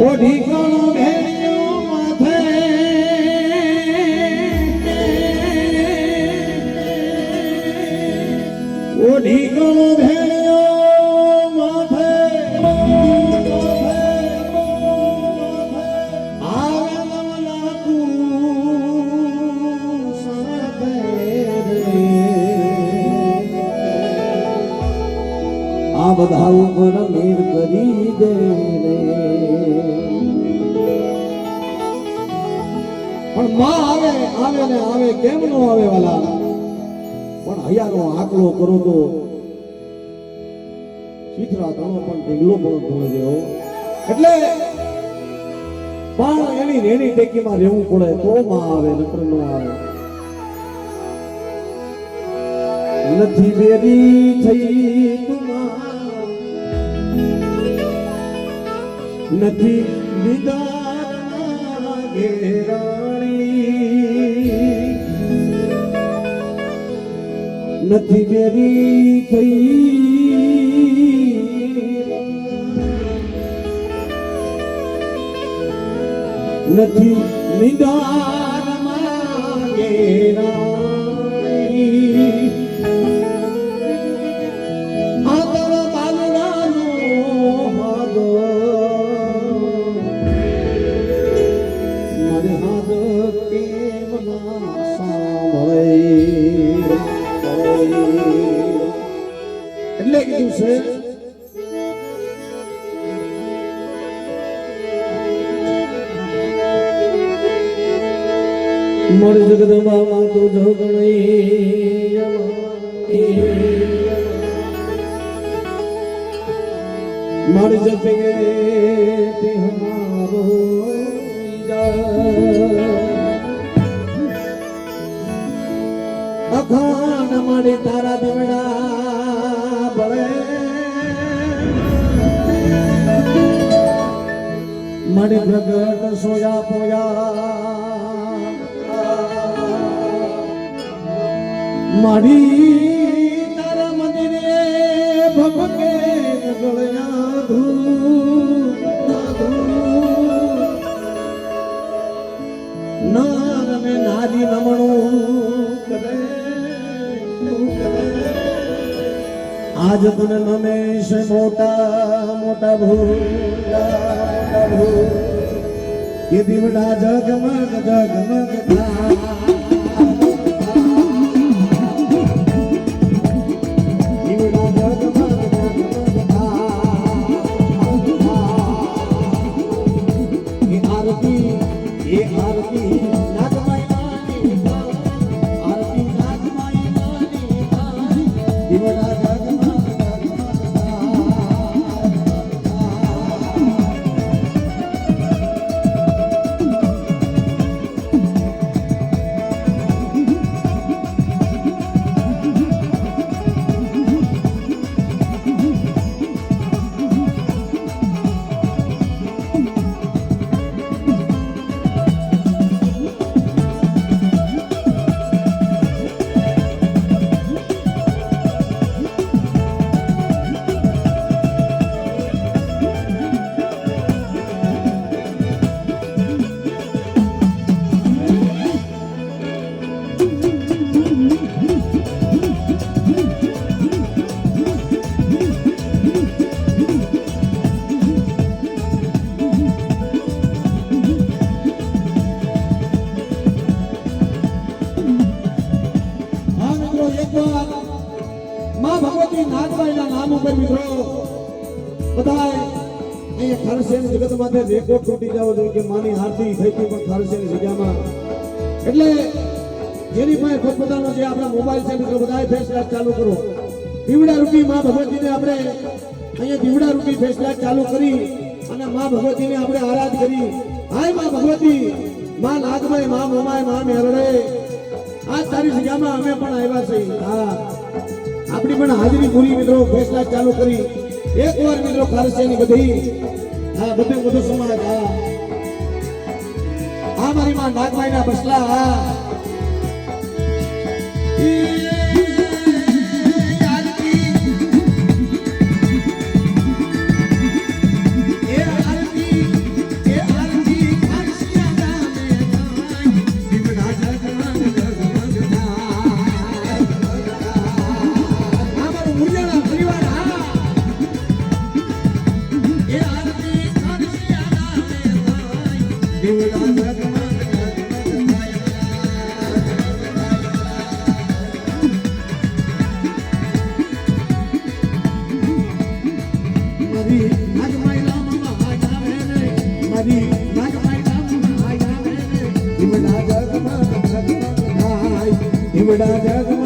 ઓઢી કોણ ભેળિયો માથે ઓઢી કોણ ભેળિયો માથે આ બધા ઉપર મેર કરી દે માં આવે આવે ને આવે, કેમ નો આવે વાલા? પણ હૈયાનો આકલો કરો તો શીતળા તણો પણ ઢીંગલો પણ જેવો એટલે પણ એની રેણી ટેકીમાં રહેવું પડે તો માં આવે, નકર નો આવે. નથી બેરી થઈ નથી દીદારના ઘેરાણી નથી મેરી થઈ નથી નિદાનમાં ઘેરાણી મળ જગદંબા તો જગણી મળ જપે તે હમારો અખાન મારી તારા દીવડા બળે મારી પ્રગટ સોયા પોયા. મારી તારા મંદિરે ભગકે ગળ્યા નાર ને નારી નમણું કરે આજ તને નમે છે મોટા મોટા ભૂલા ભૂ કે દીવડા જગમગ જગમગ થાય માથે છૂટી જાવ જોઈએ કે માની હારતી થઈ ગઈ પણ ખારસેન જગ્યામાં. એટલે જેની પાસે પોતપોતાનો જે આપણા મોબાઈલ છે, મિત્રો, બધાએ ફેસ લાઈટ ચાલુ કરો. દીવડા રૂપી માં ભગવતીને આપણે અહીંયા દીવડા રૂપી ફેસ ચાલુ કરી અને માં ભગવતીને આપણે આરાધ કરી. હાયમાં ભગવતી, માં નાગમાય, માં મોમાય, માં મેરડે આ તારી જગ્યામાં અમે પણ આવ્યા છીએ. હા. આપણી પણ હાજરી પૂરી, મિત્રો ફેસલા ચાલુ કરી. એક વાર, મિત્રો ખારસિયાની બધી હા બધું બધું સમાજ હા. આ મારી માં નાગમાઈના બસલા હા. દીવડા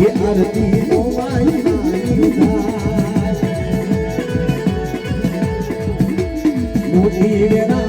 એ આરતી મોમાય આરતી થા.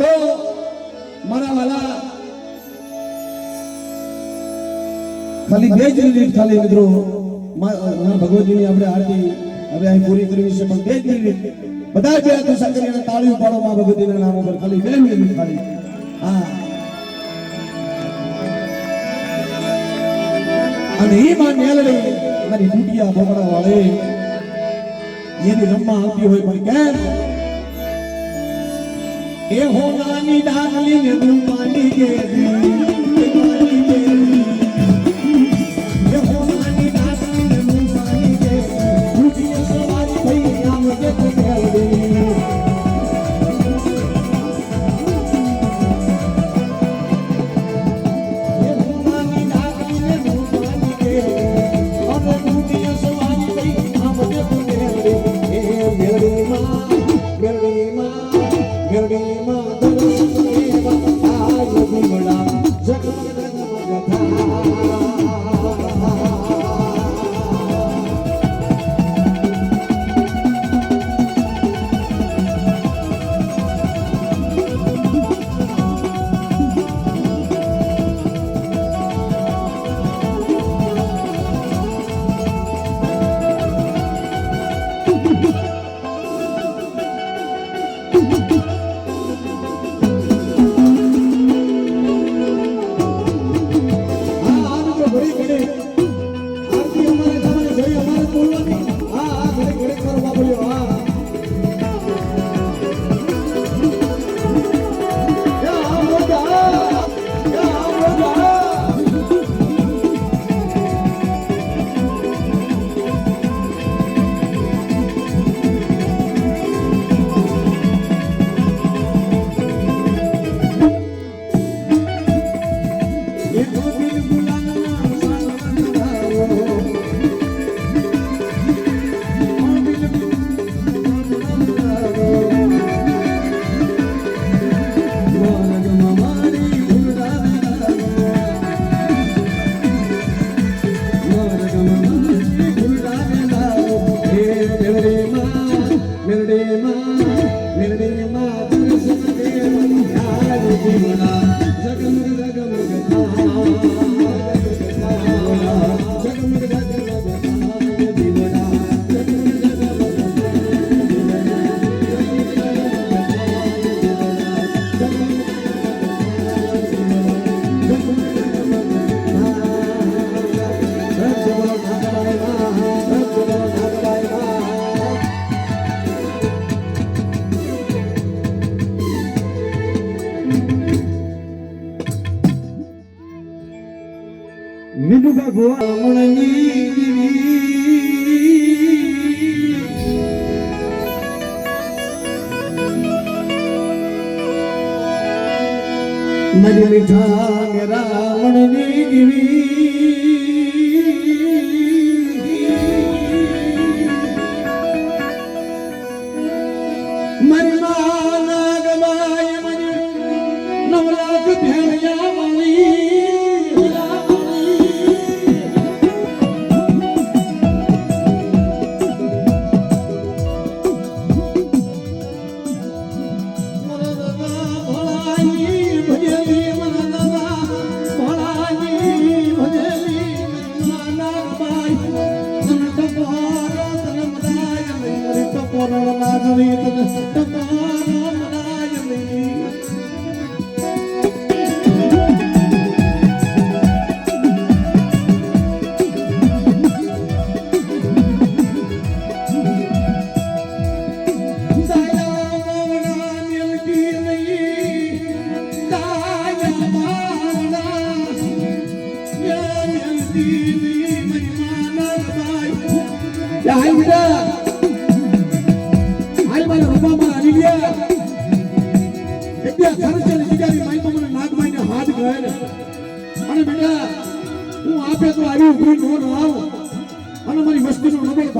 તો મારા વાલા. ખાલી બે જ મિનિટ ખાલી મિત્રો. ભગવતજીની આપણે આરતી હવે અહીં પૂરી કરવી છે, પણ બે જ મિનિટ. બધા જ યાદ સાચી અને તાળી ઉપાડો માં ભગવતીના નામ ઉપર. ખાલી બે મિનિટ ખાલી. હા. અને એ માં મેલડી મારી દુડિયા ભોગડા વાળે એની રમવા આવતી હોય પણ કેમ? એ હોનાની ડાગલી ને દુમાની કે દે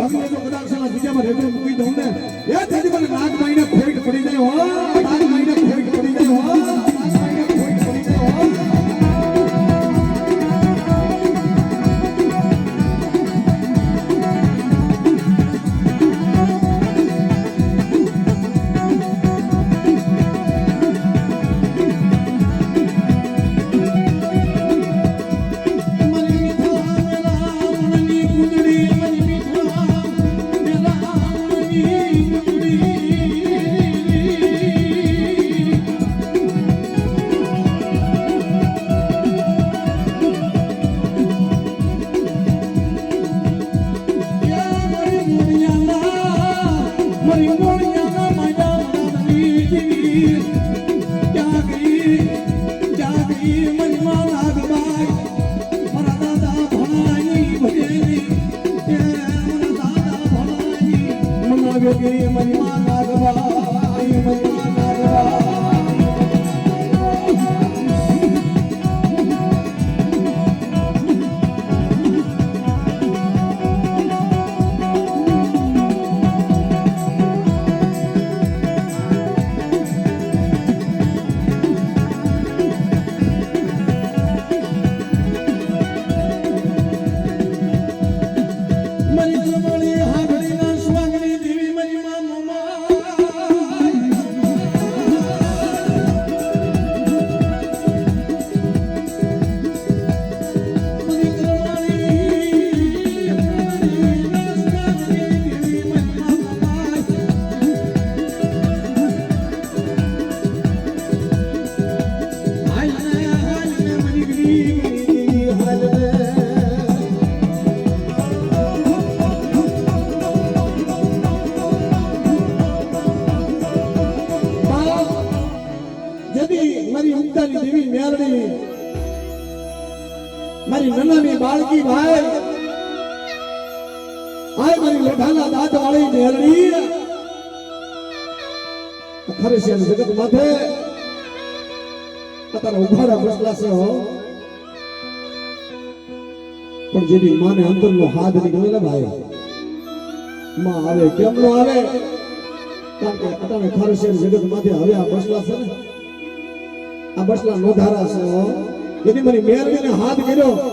Kami mà kedangsangan Bijaman FM Kuih Dongde મરી વપરાશે હો. પણ જેની માને અંદર નો હાથ નીકળે ને ભાઈ. માં આવે કેમ નો આવે? કારણ કે અટાણે ખરશેર જગતમાંથી હવે આ બસલા છે ને. આ બસલા નો ધારા છે હો. જેની મારી મેરવીને હાથ કર્યો.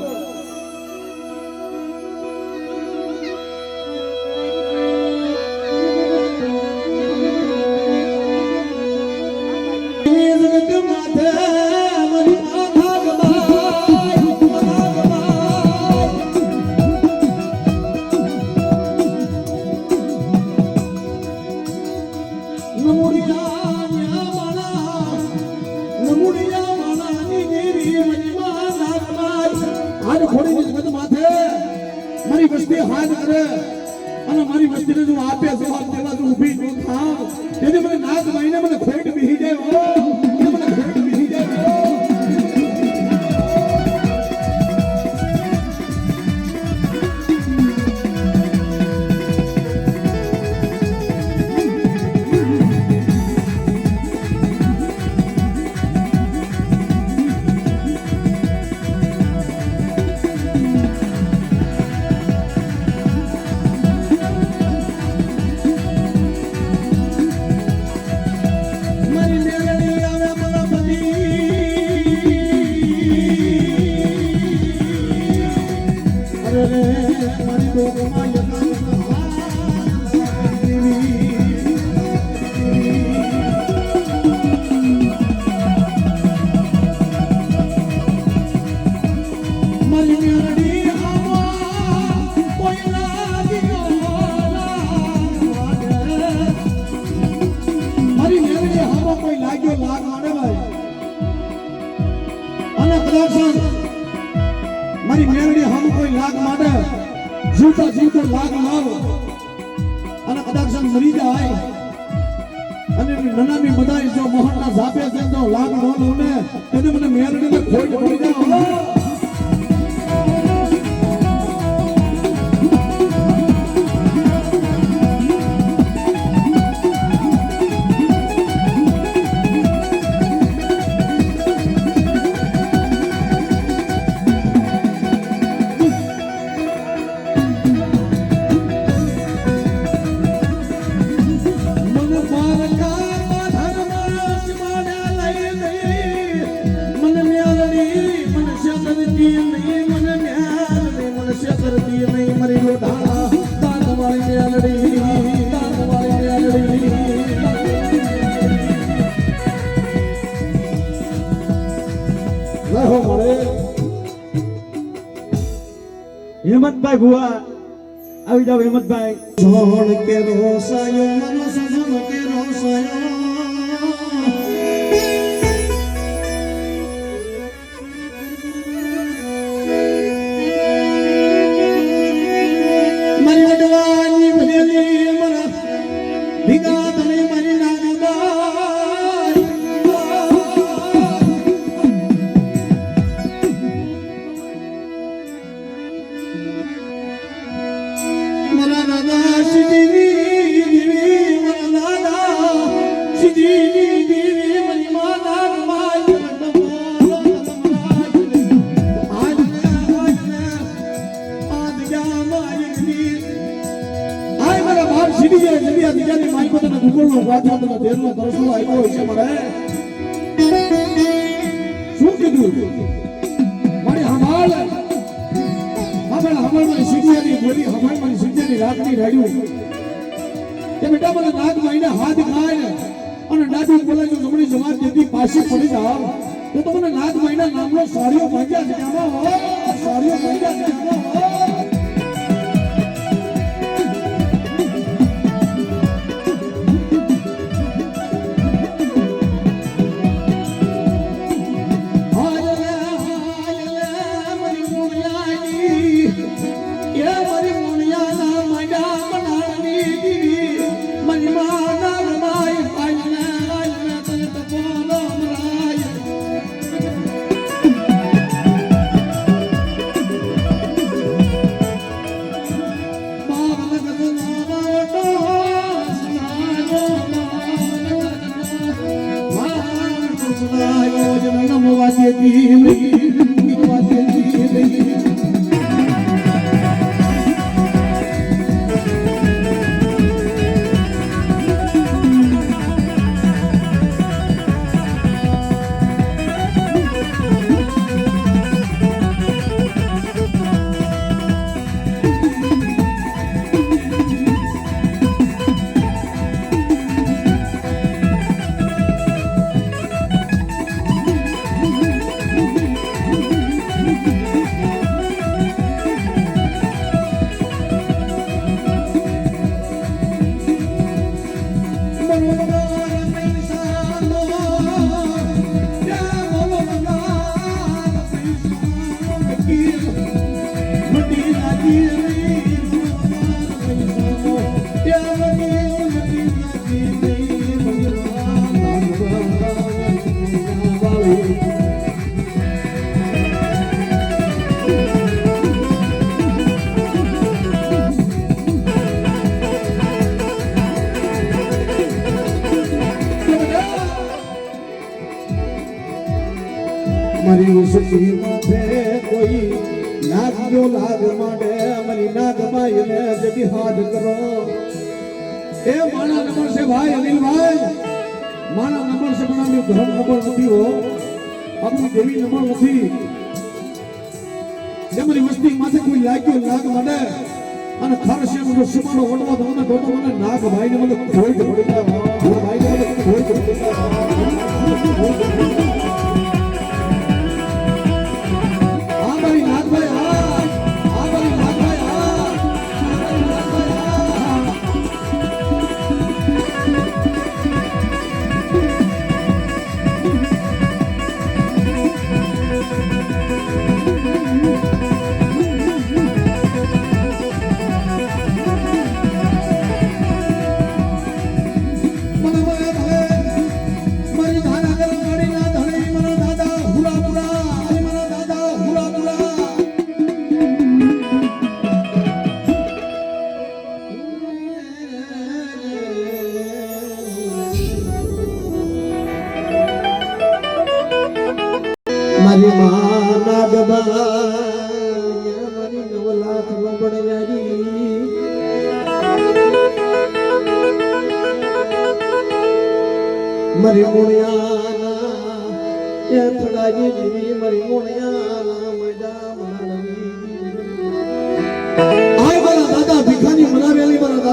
લાખ રોન ઉમે એને મને મેરડીને ખોઈ પડી જાય amamos, amamos, quiero. મારી સીધિયાની બોલી હમાલ મારી સિંધિયાની રાતની રાડ્યું. કે બેટા મને નાગ મહિને હાથ ખાય અને દાદુ બોલે જો જમણી જમાત જેથી પાછી પડી જાવ તો તો મને નાગ મહિના નામનો સાડીઓ ભાગ્યા છે. હો ભાગ્યા છે. you. એ માણા નંબર છે ભાઈ, અનિલભાઈ. માણા નંબર છે પણ અમે ધર્મ નંબર નથી હો. આપણી દેવી નંબર નથી. જેમની વસ્તી માથે કોઈ લાગ્યો નાગ મને. અને ખારશે મને સીમાનો વડવો તો મને ગોતો મને નાગ ભાઈ ને મને ખોઈ જ પડતા. ભાઈ ને મને ખોઈ જ જાય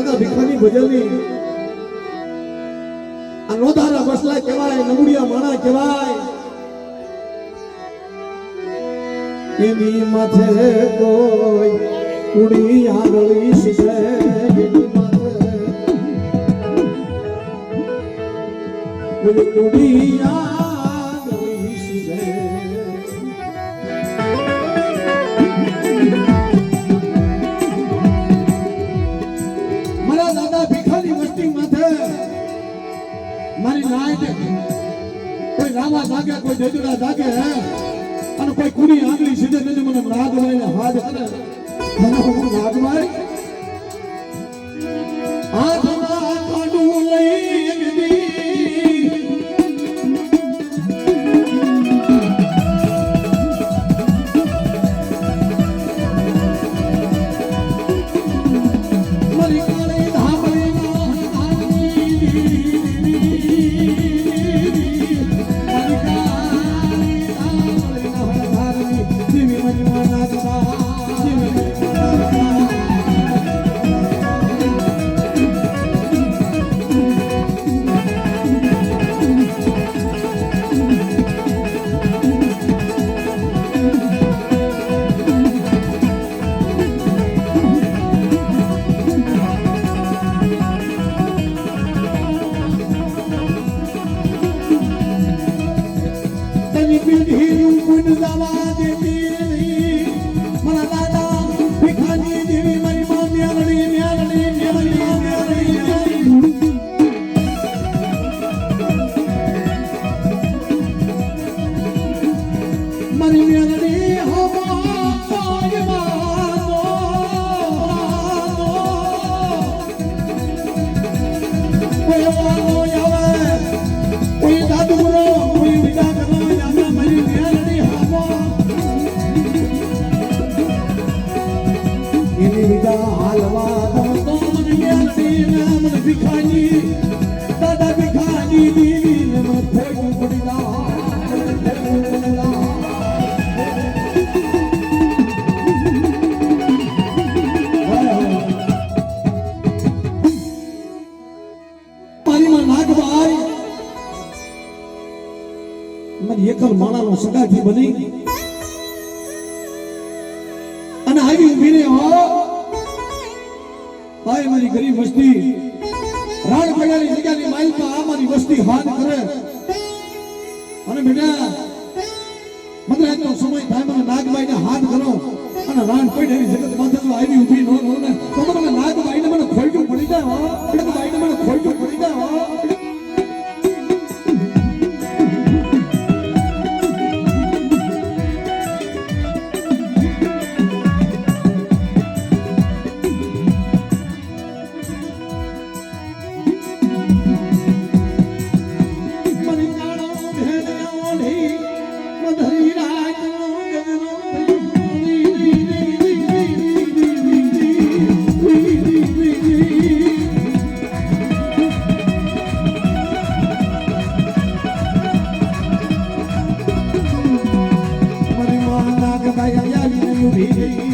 દાદા ભીખાની ભજનની આ નોધારા મસલા કહેવાય નમુડિયા માણા કહેવાય. એની માથે કોઈ ઉડી આગળી શીશે એની માથે મારી નાઈટ કોઈ રામા જાગે, કોઈ દેજુડા જાગે અને કોઈ કુની આંગળી સીધે નથી મને નાગ લઈને હાથ હું નાગભાઈ ધીરે ધીરે હો. ભાઈ, મારી ગરીબ વસ્તી. રાણ કડાની જગ્યાની માલિકા આ મારી વસ્તી હાથ કરે. અને બેટા મને આજનો સમય થાય, મને નાગબાઈને હાથ કરો. અને રાણ પડેલી જગત માથે તો આવી ઊભી નો નો ને, તો મને નાગબાઈને મને ખોલ્યું પડી જાય હો. બાઈને મને ખોલ્યું પડી જાય હો Hey, hey, hey.